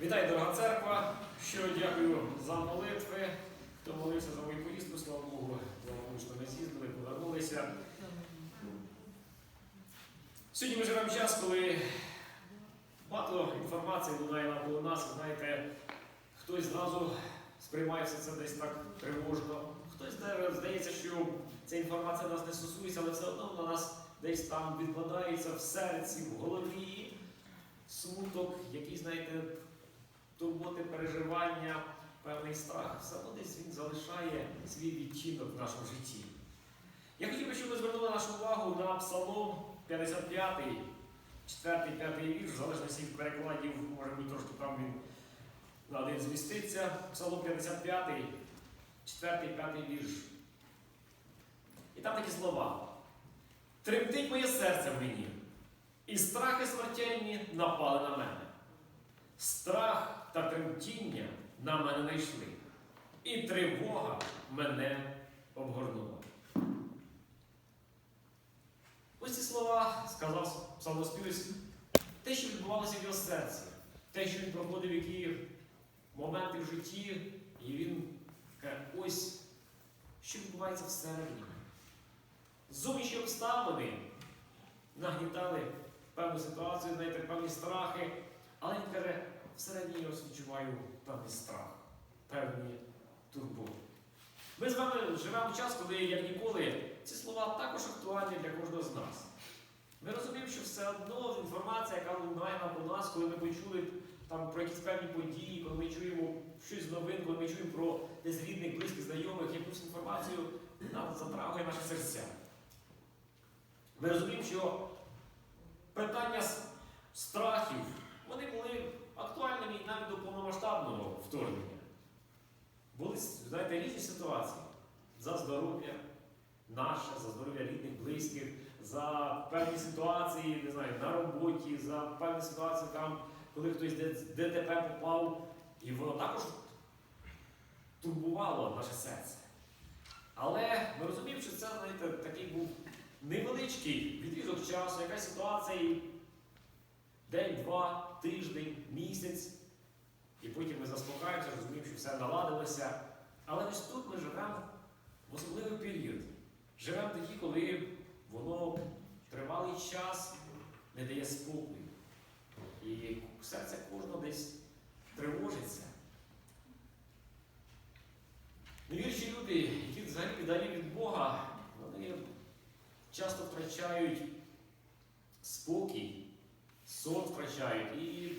Вітаю, дорога церква. Щиро дякую за молитви. Хто молився за мою поїздку, слава Богу, благополучно ми з'їздили, повернулися. Сьогодні ми живемо час, коли багато інформації лунає навколо нас. Знаєте, хтось зразу сприймає все це десь так тривожно. Хтось здається, що ця інформація нас не стосується, але все одно вона нас десь там відкладається в серці, в голові. Смуток, який, знаєте, турботи, переживання, певний страх, все одно десь він залишає свій відчинок в нашому житті. Я хотів би, щоб ви звернули нашу увагу на Псалом 55, 4, 5 вірш, в залежності від перекладів, може бути трошки там він на один зміститься. Псалом 55, 4, 5 вірш. І там такі слова. Тремтить моє серце в мені, і страхи смертельні напали на мене. Страх та тремтіння на мене найшли, і тривога мене обгорнула. Ось ці слова сказав псалмоспівець, те, що відбувалося в його серці, те, що він проходив, які моменти в житті, і він каже, ось що відбувається всередині. Зовнішні обставини нагнітали певну ситуацію, знаєте, певні страхи, але він каже, всередині я відчуваю певний страх, певні турботи. Ми з вами живемо в час, коли, як ніколи, ці слова також актуальні для кожного з нас. Ми розуміємо, що все одно інформація, яка лунає навколо нас, коли ми почули там, про якісь певні події, коли ми чуємо щось з новин, коли ми чуємо про десь рідних, близьких, знайомих, якусь інформацію, нас затрагує наші серця. Ми розуміємо, що питання страхів вони були актуальними і навіть до повномасштабного вторгнення. Були, знаєте, різні ситуації за здоров'я наше, за здоров'я рідних, близьких, за певні ситуації, не знаю, на роботі, за певні ситуації там, коли хтось ДТП попав, і воно також турбувало наше серце. Але ми розуміємо, що це, знаєте, такий був невеличкий відрізок часу, якась ситуація, день, два, тиждень, місяць. І потім ми заспокаємося, розуміємо, що все наладилося. Але ось тут ми живемо в особливий період. Живемо тоді, коли воно тривалий час не дає спокою. І серце кожного десь тривожиться. Невірчі люди, які взагалі віддалі від Бога, вони часто втрачають спокій, сон втрачають і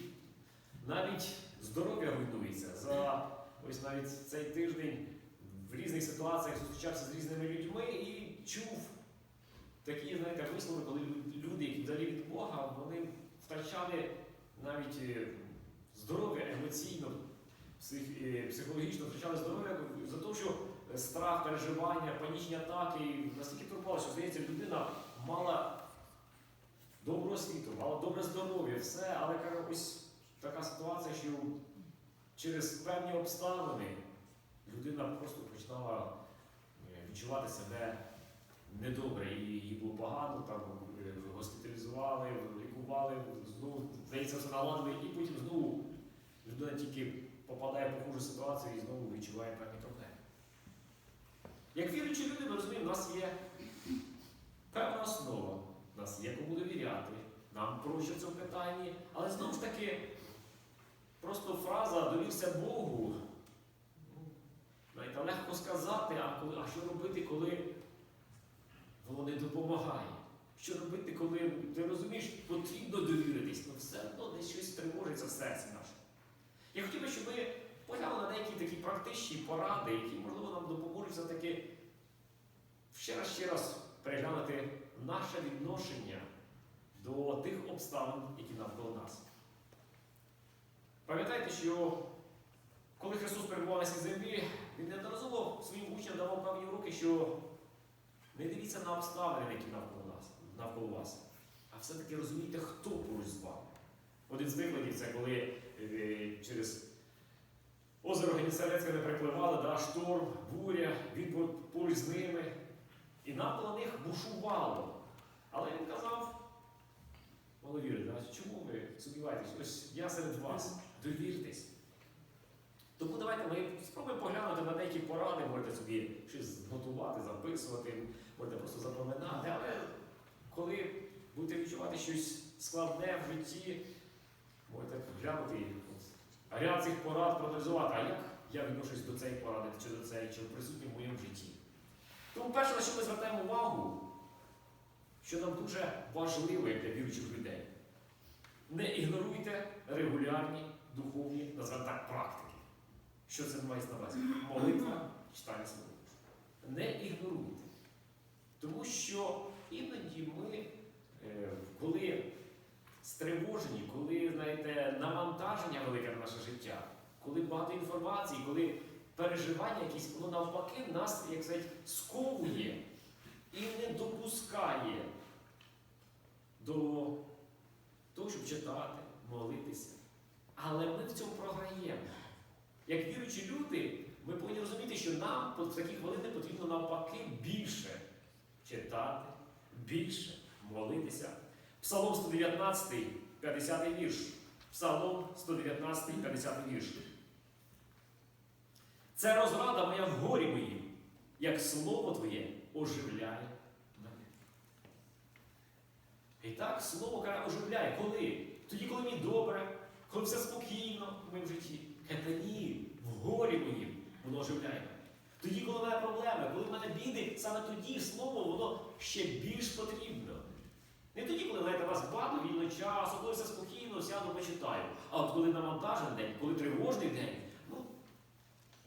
навіть здоров'я руйнується. За ось навіть цей тиждень в різних ситуаціях зустрічався з різними людьми і чув такі, знаєте, вислови, коли люди, які взагалі від Бога, вони втрачали навіть е, здоров'я емоційно, е, психологічно втрачали здоров'я за те, що е, страх, переживання, панічні атаки настільки турбували, що здається, людина мала добру освіту, мала добре здоров'я, все, але каже, ось така ситуація, що через певні обставини людина просто починала е, відчувати себе недобре, їй було погано, там е, госпіталізували, лікували, знову здається, все наладили, і потім знову людина тільки попадає в похожу ситуацію і знову відчуває певні проблеми. Як віруючі люди, ми розуміємо, у нас є певна основа, нас є кому довіряти, нам проще в питанні, але знову ж таки, просто фраза довірся Богу. ну, Знаєте, легко сказати, а, коли, а що робити, коли воно не допомагає? Що робити, коли ти розумієш, потрібно довіритись, але все одно десь щось тривожиться в серці нашому. Я хотів би, щоб ми поглянули на деякі такі практичні поради, які, можливо, нам допоможуть все-таки ще раз ще раз переглянути наше відношення до тих обставин, які навколо нас. Пам'ятайте, що коли Христос перебував на землі, Він неодноразово своїм учням давав певні уроки, що не дивіться на обставини, які навколо нас, навколо вас, а все-таки розумійте, хто поруч з вами. Один з прикладів це коли е, через озеро Генісарецьке не перепливали, да, шторм, буря, він поруч з ними. І навколо них бушувало. Але він казав, маловіри, да? чому ви сумніваєтесь? Ось я серед вас, довіртесь. Тому давайте ми спробуємо поглянути на деякі поради, можете собі щось готувати, записувати, можете просто запам'ятати. Але коли будете відчувати щось складне в житті, можете глянути ряд цих порад проаналізувати, а як я відношусь до цієї поради, чи до цієї, чи присутні в моєму житті. Тому перше, на що ми звертаємо увагу, що нам дуже важливо як для віруючих людей. Не ігноруйте регулярні духовні, назвемо так, практики. Що це мається на увазі? Молитва, читання Слова Не ігноруйте. Тому що іноді ми, е, коли стривожені, коли знаєте, навантаження велике на наше життя, коли багато інформації, коли переживання якісь, воно навпаки нас, як сказати, сковує і не допускає до того, щоб читати, молитися. Але ми в цьому програємо. Як віруючі люди, ми повинні розуміти, що нам в такі хвилини потрібно навпаки більше читати, більше молитися. Псалом 119, 50 вірш. Псалом 119, 50 вірш. Це розрада моя в горі моїм, як слово Твоє оживляє мене. І так слово каже, оживляє. Коли? Тоді, коли мені добре, коли все спокійно в моєму житті. Каже, ні, в горі моїм воно оживляє. Тоді, коли в мене проблеми, коли в мене біди, саме тоді слово воно ще більш потрібно. Не тоді, коли знаєте, вас багато вільного часу, коли все спокійно, сяду, почитаю. А от коли навантажений день, коли тривожний день,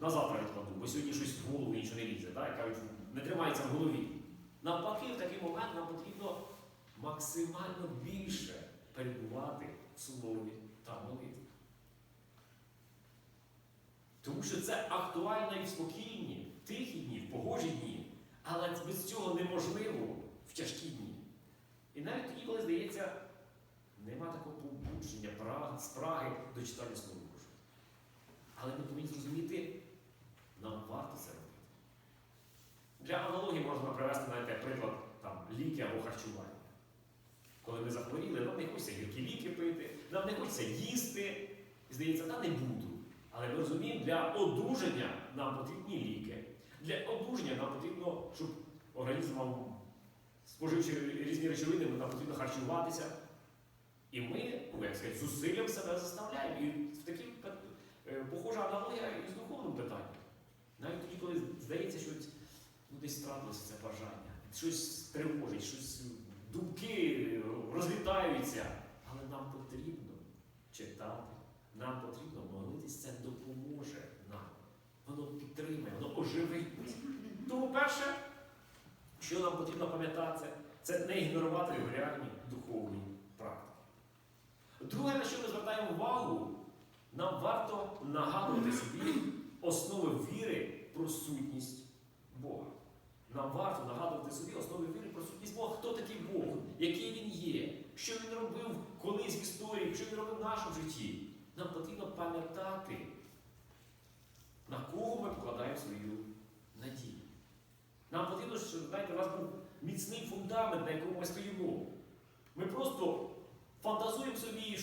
на завтра відкладу, бо сьогодні щось в голову нічого не лізе, так? кажуть, не тримається в голові. Навпаки, в такий момент нам потрібно максимально більше перебувати в слові та молитві. Тому що це актуально і в спокійні, в тихі дні, в погожі дні, але без цього неможливо в тяжкі дні. І навіть тоді, коли здається, нема такого побудження, спраги до читання Слова Божого. Але ми повинні зрозуміти, нам варто це робити. Для аналогії можна привести навіть приклад там, ліки або харчування. Коли ми захворіли, нам не хочеться гіркі ліки пити, нам не хочеться їсти. І здається, та не буду. Але ми розуміємо, для одужання нам потрібні ліки. Для одужання нам потрібно, щоб організм мав споживчи різні речовини, нам потрібно харчуватися. І ми, ну, як сказати, зусиллям себе заставляємо. І в такій е, похожа аналогія і з духовним питанням. Навіть тоді, коли здається, що ну, десь втратилося це бажання, щось тривожить, щось думки розлітаються. Але нам потрібно читати, нам потрібно молитись, це допоможе нам. Воно підтримує, воно оживить. Тому перше, що нам потрібно пам'ятати, це не ігнорувати регулярні духовні практики. Друге, на що ми звертаємо увагу, нам варто нагадувати собі основи віри про сутність Бога. Нам варто нагадувати собі основи віри про сутність Бога, хто такий Бог, який він є, що він робив колись в історії, що він робив в нашому житті. Нам потрібно пам'ятати, на кого ми покладаємо свою надію. Нам потрібно, щоб знаєте, у нас був міцний фундамент, на якому ми стоїмо. Ми просто фантазуємо собі,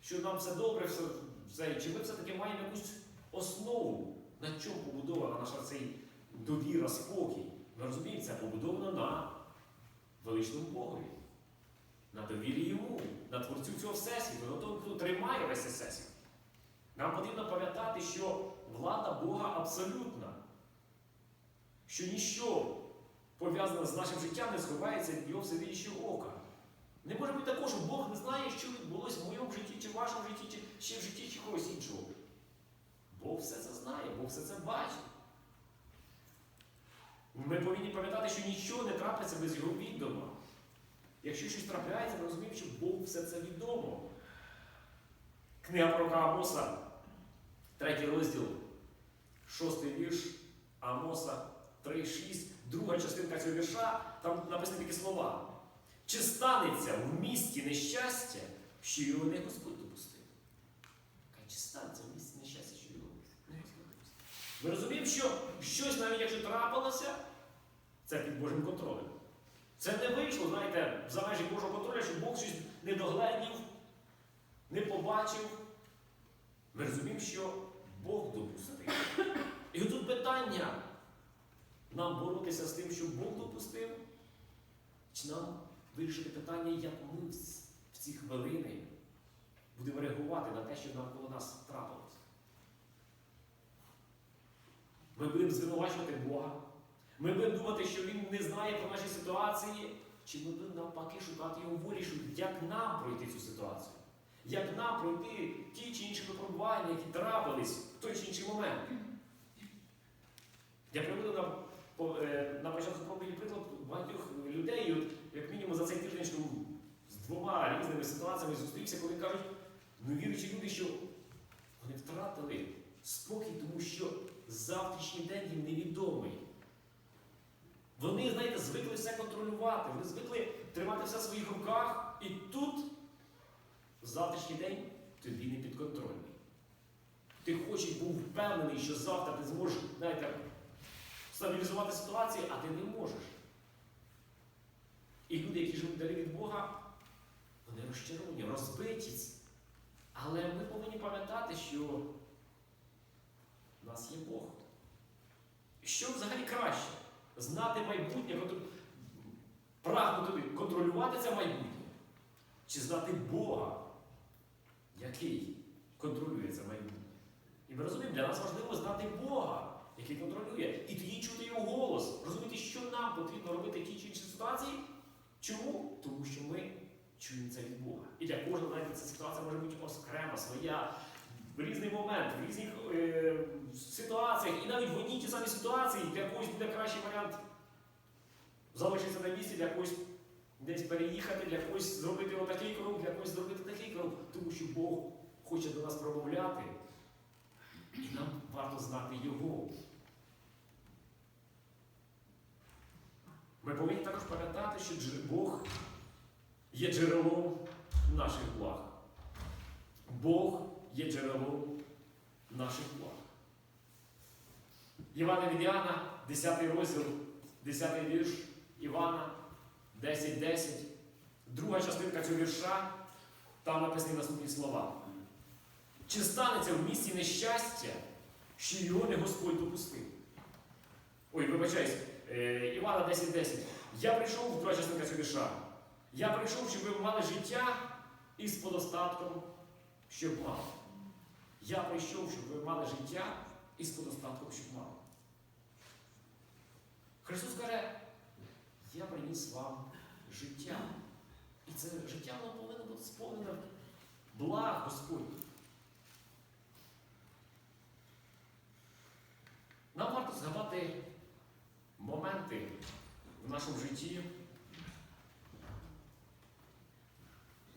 що нам все добре, все, все, чи ми все-таки маємо якусь основу, на чому побудована наша цей довіра, спокій. Ми розуміємо, це побудовано на величному Богові, на довірі йому, на творцю цього всесвіту, на тому, хто тримає весь всесвіт. Нам потрібно пам'ятати, що влада Бога абсолютна, що ніщо пов'язане з нашим життям не сховається від його всевидящого ока. Не може бути такого, що Бог не знає, що відбулося в моєму житті, чи в вашому житті, чи ще в житті чи когось іншого. Бог все це знає, Бог все це бачить. Ми повинні пам'ятати, що нічого не трапиться без його відома. Якщо щось трапляється, ми розуміємо, що Богу все це відомо. Книга пророка Амоса, третій розділ, шостий вірш Амоса 3,6, друга частинка цього вірша, там написані такі слова. Чи станеться в місті нещастя, що його не Господь допустив? Чи станеться в місті нещастя, що його не Господь допустив? Ми розуміємо, що щось, навіть якщо трапилося, це під Божим контролем. Це не вийшло, знаєте, за межі Божого контролю, що Бог щось не догледів, не побачив. Ми розуміємо, що Бог допустив. І тут питання. Нам боротися з тим, що Бог допустив, чи нам вирішити питання, як ми в ці хвилини будемо реагувати на те, що навколо нас трапилось. Ми будемо звинувачувати Бога. Ми будемо думати, що Він не знає про наші ситуації, чи ми будемо навпаки шукати його волі, як нам пройти цю ситуацію, як нам пройти ті чи інші випробування, які трапились в той чи інший момент. Я приведу на, е, на початку проповіді приклад багатьох людей, от, як мінімум за цей тиждень, що з двома різними ситуаціями зустрівся, коли кажуть, ну віруючі люди, що вони втратили спокій, тому що завтрашній день їм невідомий. Вони, знаєте, звикли все контролювати, вони звикли тримати все в своїх руках, і тут завтрашній день тобі не підконтрольний. Ти хочеш був впевнений, що завтра ти зможеш, знаєте, стабілізувати ситуацію, а ти не можеш. І люди, які живуть далі від Бога, вони розчаровані, розбиті. Але ми повинні пам'ятати, що в нас є Бог. Що взагалі краще? Знати майбутнє, прагнути контролювати це майбутнє, чи знати Бога, який контролює це майбутнє. І ми розуміємо, для нас важливо знати Бога, який контролює, і тоді чути його голос, розуміти, що нам потрібно робити в тій чи іншій ситуації. Чому? Тому що ми чуємо це від Бога. І для кожного знаєте, ця ситуація може бути окрема, своя, в різний момент, в різних е, ситуаціях, і навіть в одній ті самій ситуації для когось буде кращий варіант залишитися на місці, для когось десь переїхати, для когось зробити отакий крок, для когось зробити такий крок, тому що Бог хоче до нас промовляти, і нам варто знати Його. Ми повинні також пам'ятати, що Бог є джерелом наших благ. Бог є джерелом наших благ. Івана від Іоанна, 10 розділ, 10 вірш Івана 10.10. Друга частинка цього вірша, там написані наступні слова. Чи станеться в місті нещастя, що його не Господь допустив? Ой, вибачаюсь, е, Івана 10.10. Я прийшов, друга частинка цього вірша. Я прийшов, щоб ви мали життя із подостатком, щоб мали. Я прийшов, щоб ви мали життя із подостатком, щоб мали. Христос каже, я приніс вам життя. І це життя воно повинно бути сповнене благ Господь. Нам варто згадати моменти в нашому житті,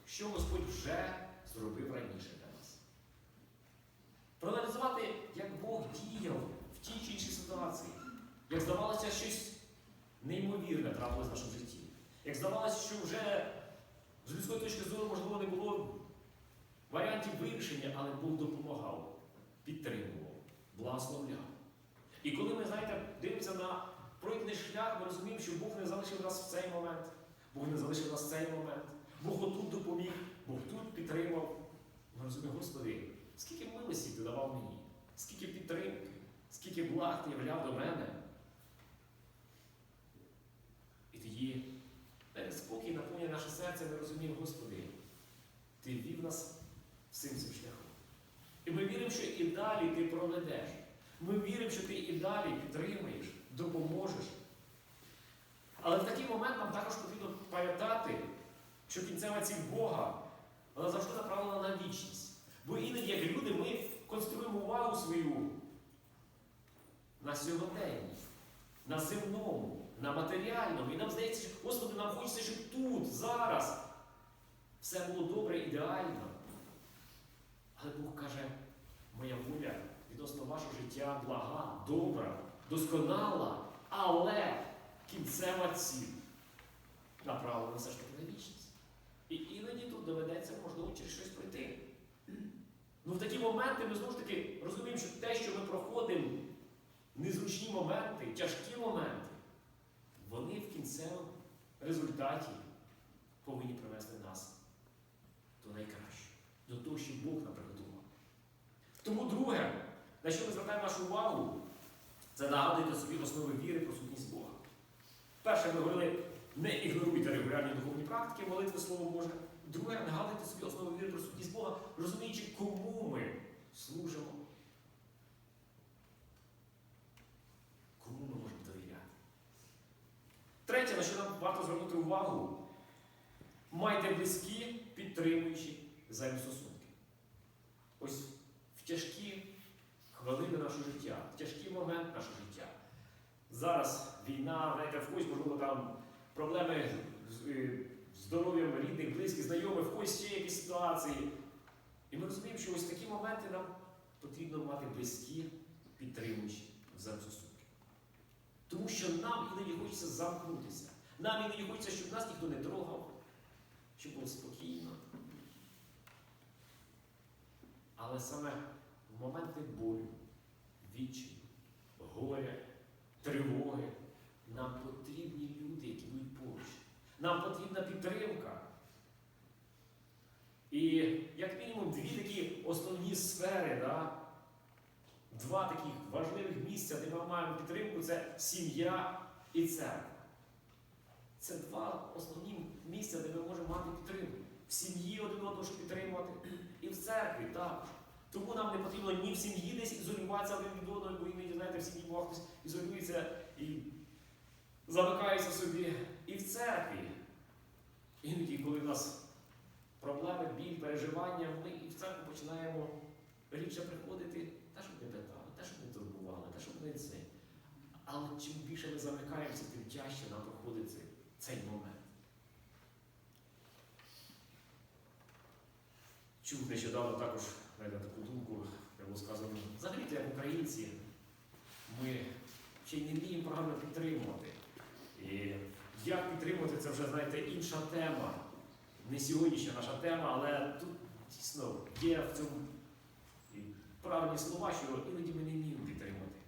що Господь вже зробив раніше для нас. Проаналізувати, як Бог діяв в тій чи іншій ситуації. Як здавалося, щось неймовірне трапилось в нашому житті. Як здавалося, що вже з людської точки зору, можливо, не було варіантів вирішення, але Бог допомагав, підтримував, благословляв. І коли ми, знаєте, дивимося на пройдений шлях, ми розуміємо, що Бог не залишив нас в цей момент, Бог не залишив нас в цей момент, Бог отут допоміг, Бог тут підтримав. Ми розуміємо, Господи, скільки милості ти давав мені, скільки підтримки, скільки благ ти являв до мене. І спокій наповнює наше серце, ми розуміємо, Господи, Ти вів нас всім цим шляхом. І ми віримо, що і далі ти проведеш. Ми віримо, що ти і далі підтримуєш, допоможеш. Але в такий момент нам також потрібно пам'ятати, що кінцева ціль Бога вона завжди направлена на вічність. Бо іноді, як люди, ми концентруємо увагу свою на сьогоденні, на земному, на матеріальному. І нам здається, що Господи, нам хочеться, щоб тут, зараз все було добре, ідеально. Але Бог каже, моя воля відносно вашого життя блага, добра, досконала, але кінцева ціль направлена все ж таки на вічність. І іноді тут доведеться, можливо, через щось пройти. Ну, в такі моменти ми знову ж таки розуміємо, що те, що ми проходимо, незручні моменти, тяжкі моменти, вони в кінцевому результаті повинні привести нас до найкращого, до того, що Бог нам приготував. Тому друге, на що ми звертаємо нашу увагу, це нагадуйте собі основи віри про сутність Бога. Перше, ми говорили, не ігноруйте регулярні духовні практики, молитви Слово Боже. Друге, нагадуйте собі основи віри про сутність Бога, розуміючи, кому ми служимо. Кому ми можемо довіряти. Третє, на що нам варто звернути увагу, майте близькі, підтримуючі взаємостосунки. Ось в тяжкі хвилини нашого життя, в тяжкий момент нашого життя. Зараз війна, знаєте, в когось, можливо, там проблеми з е, здоров'ям рідних, близьких, знайомих, в когось ще якісь ситуації. І ми розуміємо, що ось такі моменти нам потрібно мати близькі, підтримуючі взаємостосунки. Тому що нам іноді хочеться замкнутися. Нам іноді хочеться, щоб нас ніхто не трогав, щоб було спокійно. Але саме в моменти болю, відчаю, горя, тривоги нам потрібні люди, які будуть поруч. Нам потрібна підтримка. І як мінімум дві такі основні сфери, да? два таких важливих місця, де ми маємо підтримку, це сім'я і церква. Це два основні місця, де ми можемо мати підтримку. В сім'ї один одного підтримувати, і в церкві також. Тому нам не потрібно ні в сім'ї десь ізолюватися один від одного, бо іноді, знаєте, в сім'ї хтось ізолюється і замикається собі. І в церкві. Іноді, коли в нас проблеми, біль, переживання, ми і в церкву починаємо рідше приходити, та щоб не питали, та щоб не турбували, та щоб не це. Але чим більше ми замикаємося, тим тяжче нам проходить цей, цей момент. Чув нещодавно також знаєте, таку думку, як було сказано, взагалі як українці, ми ще й не вміємо правильно підтримувати. І як підтримувати, це вже, знаєте, інша тема. Не сьогоднішня наша тема, але тут дійсно є в цьому правильні слова, що іноді ми не вміємо підтримати.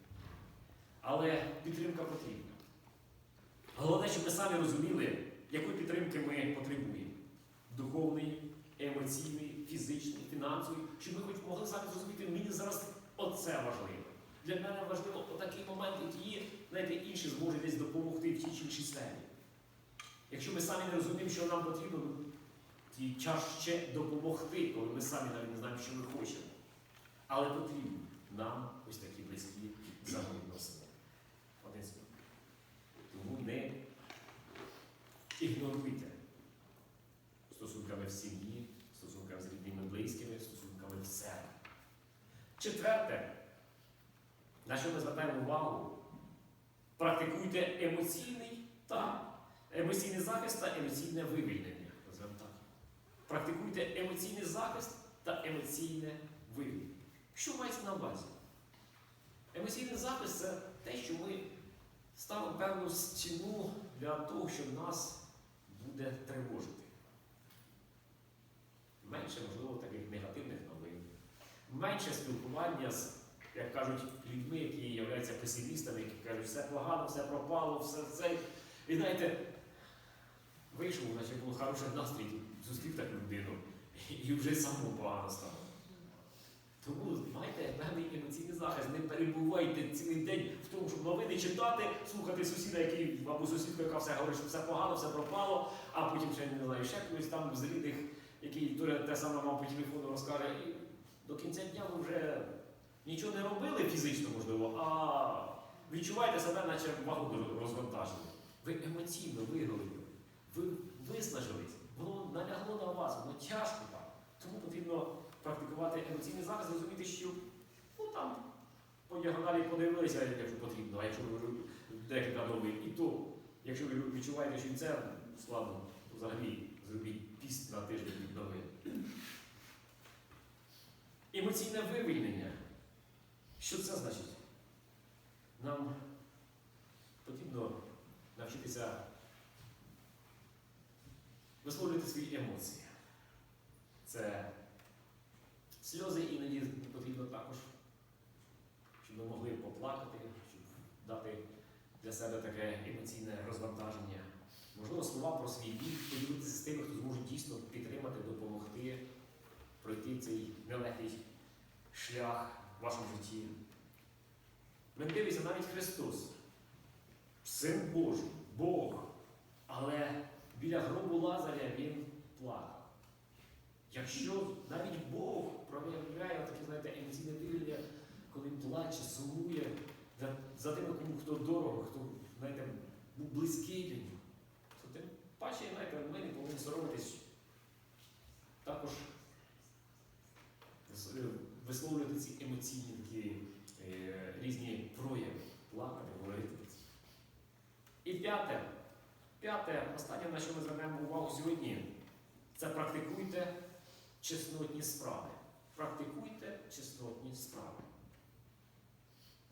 Але підтримка потрібна. Головне, щоб ми самі розуміли, якої підтримки ми потребуємо. Духовної, емоційної, фізичної, фінансової, щоб ми хоч могли самі зрозуміти, мені зараз оце важливо. Для мене важливо отакий момент, і ті, знаєте, інші зможуть десь допомогти в тій чи іншій сфері. Якщо ми самі не розуміємо, що нам потрібно, ті час ще допомогти, коли ми самі навіть не знаємо, що ми хочемо. Але потрібно нам ось такі близькі взаємовідносини. Один з одним. Тому не ігноруйте стосунками в сім'ї, стосунками з рідними близькими, стосунками в церкві. Четверте, на що ми звертаємо увагу, практикуйте емоційний та емоційний захист та емоційне вивільнення. Практикуйте емоційний захист та емоційне вивільнення. Що мається на увазі? Емоційний захист це те, що ми ставимо певну стіну для того, що нас буде тривожити. Менше, можливо, таких негативних новин, менше спілкування з, як кажуть, людьми, які являються песимістами, які кажуть, все погано, все пропало, все це. І знаєте, вийшов, наче було хороший настрій, зустрів таку людину, і вже самому погано стало. Тому майте певний емоційний захист, не перебувайте цілий день в тому, щоб новини читати, слухати сусіда, який або сусідка, яка все говорить, що все погано, все пропало, а потім ще не знаю, ще хтось там з рідних, який те саме вам по телефону розкаже. І до кінця дня ви вже нічого не робили фізично, можливо, а відчуваєте себе, наче вагу розвантажили. Ви емоційно вигоріли, ви виснажились, воно налягло на вас, воно тяжко вам. Тому потрібно практикувати емоційний захист, розуміти, що ну там по діагоналі подивилися, якщо потрібно, а якщо ви декілька новин, і то, якщо ви відчуваєте, що це складно, то взагалі зробіть піст на тиждень від новин. Емоційне вивільнення. Що це значить? Нам потрібно навчитися висловлювати свої емоції. Це сльози іноді потрібно також, щоб ми могли поплакати, щоб дати для себе таке емоційне розвантаження. Можливо, слова про свій біль, поділитися з тими, хто зможе дійсно підтримати, допомогти. пройти цей нелегкий шлях в вашому житті. Ми дивимося навіть Христос, Син Божий, Бог. Але біля гробу Лазаря він плакав. Якщо навіть Бог проявляє таке, знаєте, емоційне дивлення, коли він плаче, сумує за, за тим, кому хто дорого, хто знаєте, був близький до нього, то тим паче, знаєте, ми не повинні соромитись також е, висловлювати ці емоційні такі е, різні прояви, плакати, говорити. І п'яте, п'яте, останнє, на що ми звернемо увагу сьогодні, це практикуйте чеснотні справи. Практикуйте чеснотні справи.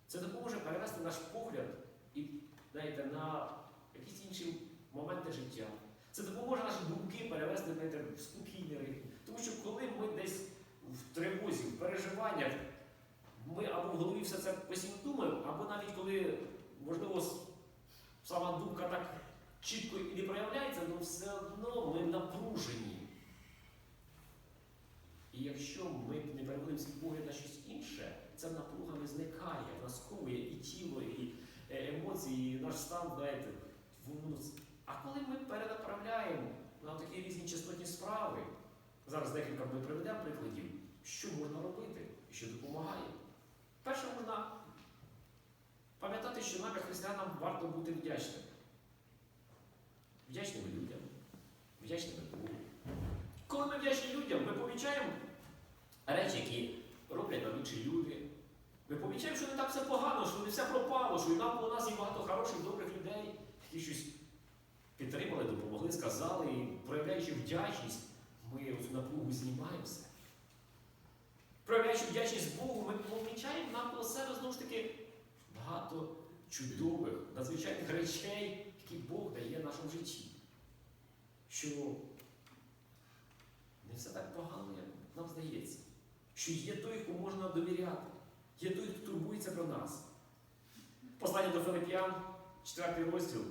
Це допоможе перевести наш погляд і, знаєте, на якісь інші моменти життя. Це допоможе наші думки перевести знаєте, в спокійний ритм. Тому що коли ми десь в тривозі, в переживаннях, ми або в голові все це постійно думаємо, або навіть коли, можливо, сама думка так чітко і не проявляється, але все одно ми напружені. Якщо ми не переводимо свій погляд на щось інше, ця напруга не зникає, вона сковує і тіло, і е, емоції, і наш стан, знаєте, воно А коли ми перенаправляємо на такі різні частотні справи, зараз декілька ми приведемо прикладів, що можна робити і що допомагає. Перше, можна пам'ятати, що нам, як християнам, варто бути вдячними. Вдячними людям, вдячними Богу. Коли ми вдячні людям, ми помічаємо речі, які роблять нам інші люди. Ми помічаємо, що не так все погано, що не все пропало, що і нам у нас є багато хороших, добрих людей, які щось підтримали, допомогли, сказали, і проявляючи вдячність, ми цю напругу знімаємо все. Проявляючи вдячність Богу, ми помічаємо навколо себе знову ж таки багато чудових, надзвичайних речей, які Бог дає в нашому житті. Що не все так погано, як нам здається. Що є той, кому можна довіряти, є той, хто турбується про нас. Послання до Филип'ян, 4 розділ,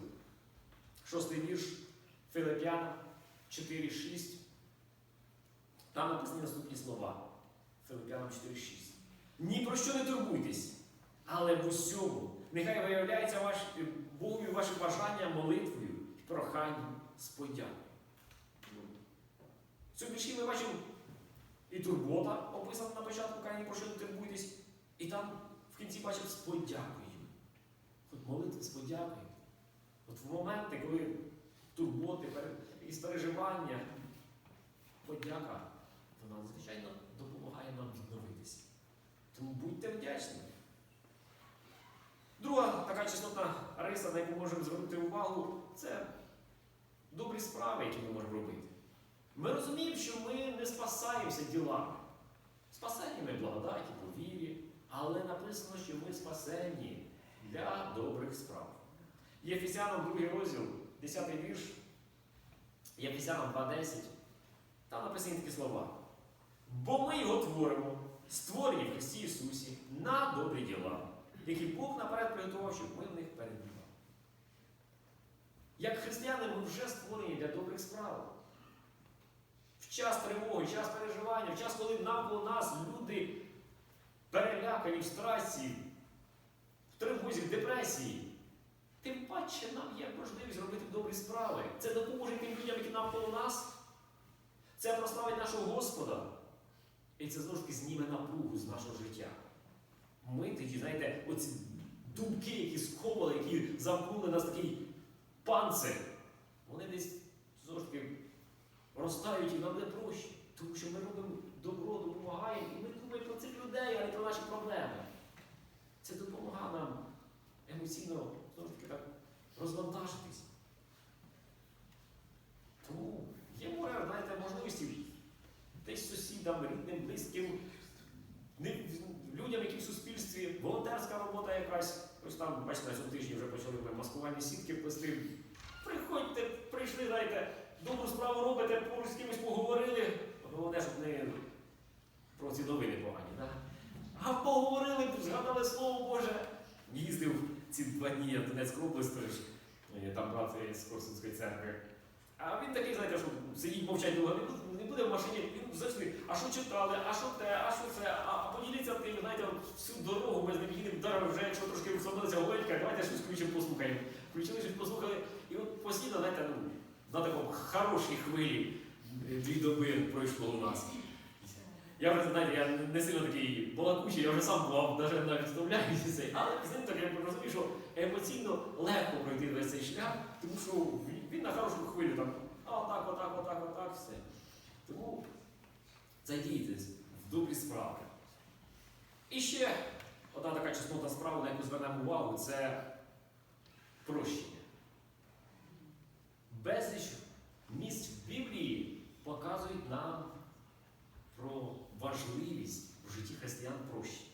6 вірш, Филип'ян 4.6. Там написані наступні слова. Филип'янам 4.6. Ні про що не турбуйтесь, але в усьому нехай виявляється ваш, Богові ваше бажання молитвою і проханням. В цьому вірші ми бачимо і турбота описана на початку, каже, про що не турбуйтесь. І там в кінці бачимо з подякою. От молитва з подякою. От в моменти, коли турботи, якісь переживання, подяка, вона, звичайно, допомагає нам відновитися. Тому будьте вдячні. Друга така чеснотна риса, на яку можемо звернути увагу, це добрі справи, які ми можемо робити. Ми розуміємо, що ми не спасаємося ділами. Спасені ми благодаті, по вірі, але написано, що ми спасені для добрих справ. Єфесянам 2 розділ, 10 вірш, Єфесянам 2.10, там написані такі слова. Бо ми його творимо, створені в Христі Ісусі на добрі діла, які Бог наперед приготував, щоб ми в них перебували. Як християни ми вже створені для добрих справ. Час тривоги, час переживання, в час, коли навколо нас люди перелякані в страсті, в тривозі, в депресії. Тим паче нам є можливість робити добрі справи. Це допоможе тим людям, які навколо нас. Це прославить нашого Господа. І це знову ж таки зніме напругу з нашого життя. Ми тоді, знаєте, оці думки, які сковали, які замкнули нас такий панцир, вони десь розтають і нам не проще. Тому що ми робимо добро, допомагаємо, і ми думаємо про цих людей, а не про наші проблеми. Це допомагає нам емоційно знову ж таки так розвантажитись. Тому є море, знаєте, можливості десь сусідам, рідним, близьким, людям, які в суспільстві, волонтерська робота якась. Ось там, бачите, на цьому тижні вже почали маскувальні сітки плести. Приходьте, прийшли, знаєте, добру справу робите, поруч з кимось поговорили. Головне, щоб не про ці новини погані. Да? А поговорили, згадали Слово Боже. Їздив ці два дні я в Донецьку область, е, там брат з Корсунської церкви. А він такий, знаєте, що сидіть мовчать довго не буде, в машині, він завжди, а що читали, а що те, а що це, а, поділіться тим, знаєте, всю дорогу ми з ним їдемо, вже, якщо трошки встановиться головенька, давайте щось включимо, послухаємо. Включили щось послухали, і от постійно, знаєте, ну, на такому хорошій хвилі дві доби пройшло у нас. Я вже знаєте, я не сильно такий балакучий, я вже сам бував, навіть навіть вставляюся. Але з ним я розумію, що емоційно легко пройти весь цей шлях, тому що він- на хорошу хвилю там, а отак, отак, отак, отак, все. Тому задійтесь в добрі справи. І ще одна така чеснотна справа, на яку звернемо увагу, це прощення. Безліч місць в Біблії показують нам про важливість в житті християн прощення.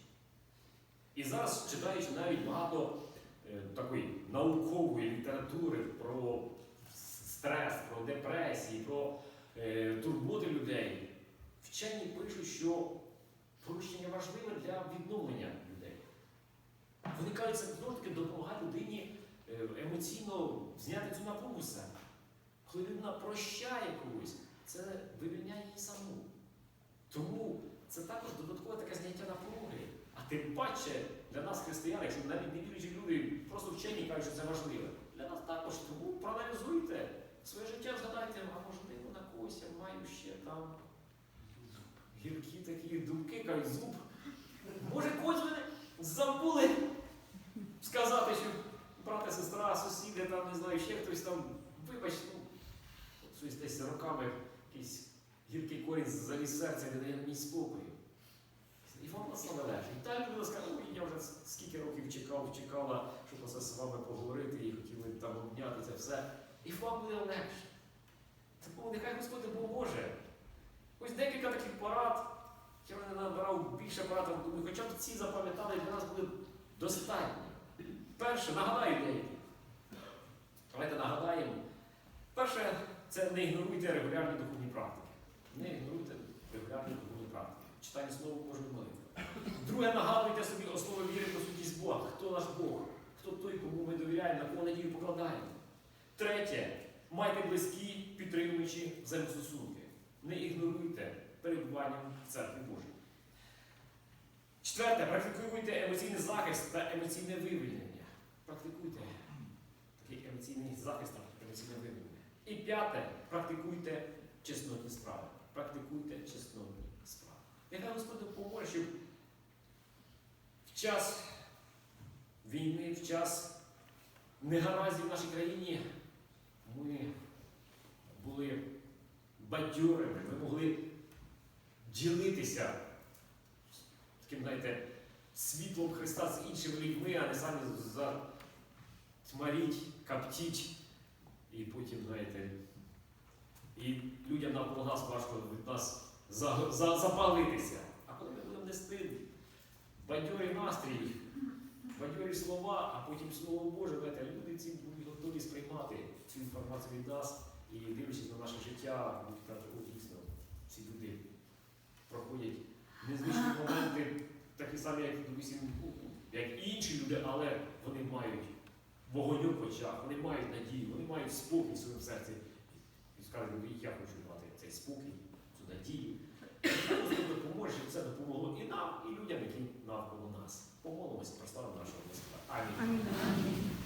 І зараз, читаючи навіть багато е, такої наукової літератури про стрес, про депресії, про е, турботи людей, вчені пишуть, що прощення важливе для відновлення людей. Вони кажуть, це знову таки допомагає людині е, емоційно зняти цю напругу себе. Коли людина прощає когось, це вивільняє її саму. Тому це також додаткове таке зняття напруги. А тим паче для нас, християн, якщо навіть не віруючі люди просто вчені кажуть, що це важливе. Для нас також тому проаналізуйте своє життя, згадайте, а можливо на когось я маю ще там гіркі такі думки, кажуть, зуб. Може, когось мене забули сказати, що брата, сестра, сусіди, там, не знаю, ще хтось там, вибач, от щось десь роками якийсь гіркий корінь заліз серця не дає мені спокою. І вам це належить. І та людина скаже, ой, я вже скільки років чекав, чекала, щоб оце з вами поговорити і хотіли там обняти це все. І вам буде легше. Тому нехай Господь допоможе. Ось декілька таких порад. Я не набирав більше порад, але думаю, хоча б ці запам'ятали для нас буде достатньо. Перше, нагадаю деякі. Давайте нагадаємо. Перше, це не ігноруйте регулярні духовні практики. Не ігноруйте регулярні духовні практики. Читання Слово Божої молитви. Друге, нагадуйте собі основи віри про сутність Бога. Хто наш Бог? Хто той, кому ми довіряємо, на кого надію покладаємо. Третє, майте близькі, підтримуючі взаємостосунки. Не ігноруйте перебування в церкві Божій. Четверте, практикуйте емоційний захист та емоційне вивільнення. Практикуйте такий емоційний захист та емоційне вивільнення. І п'яте, практикуйте чеснотні справи. Практикуйте чеснотні справи. Нехай Господь допоможе, щоб в час війни, в час негараздів в нашій країні ми були бадьорими, ми могли ділитися таким, знаєте, світлом Христа з іншими людьми, а не самі затьмаріть, каптіть і потім, знаєте, і людям навколо нас важко від нас за- за- запалитися. А коли ми будемо нести бадьорий настрій, бадьорі слова, а потім Слово Боже, знаєте, люди ці будуть готові сприймати цю інформацію від нас і дивлячись на наше життя, будуть казати, о, дійсно, ці люди проходять незвичні моменти, такі самі, як, допустим, як інші люди, але вони мають вогонь в очах, вони мають надію, вони мають спокій в своєму серці. І скажуть, «Ну, я хочу мати цей спокій, цю надію. Допоможе, щоб це допомогло і нам, і людям, які навколо нас. Помолимося, прославимо нашого Господа. Амінь.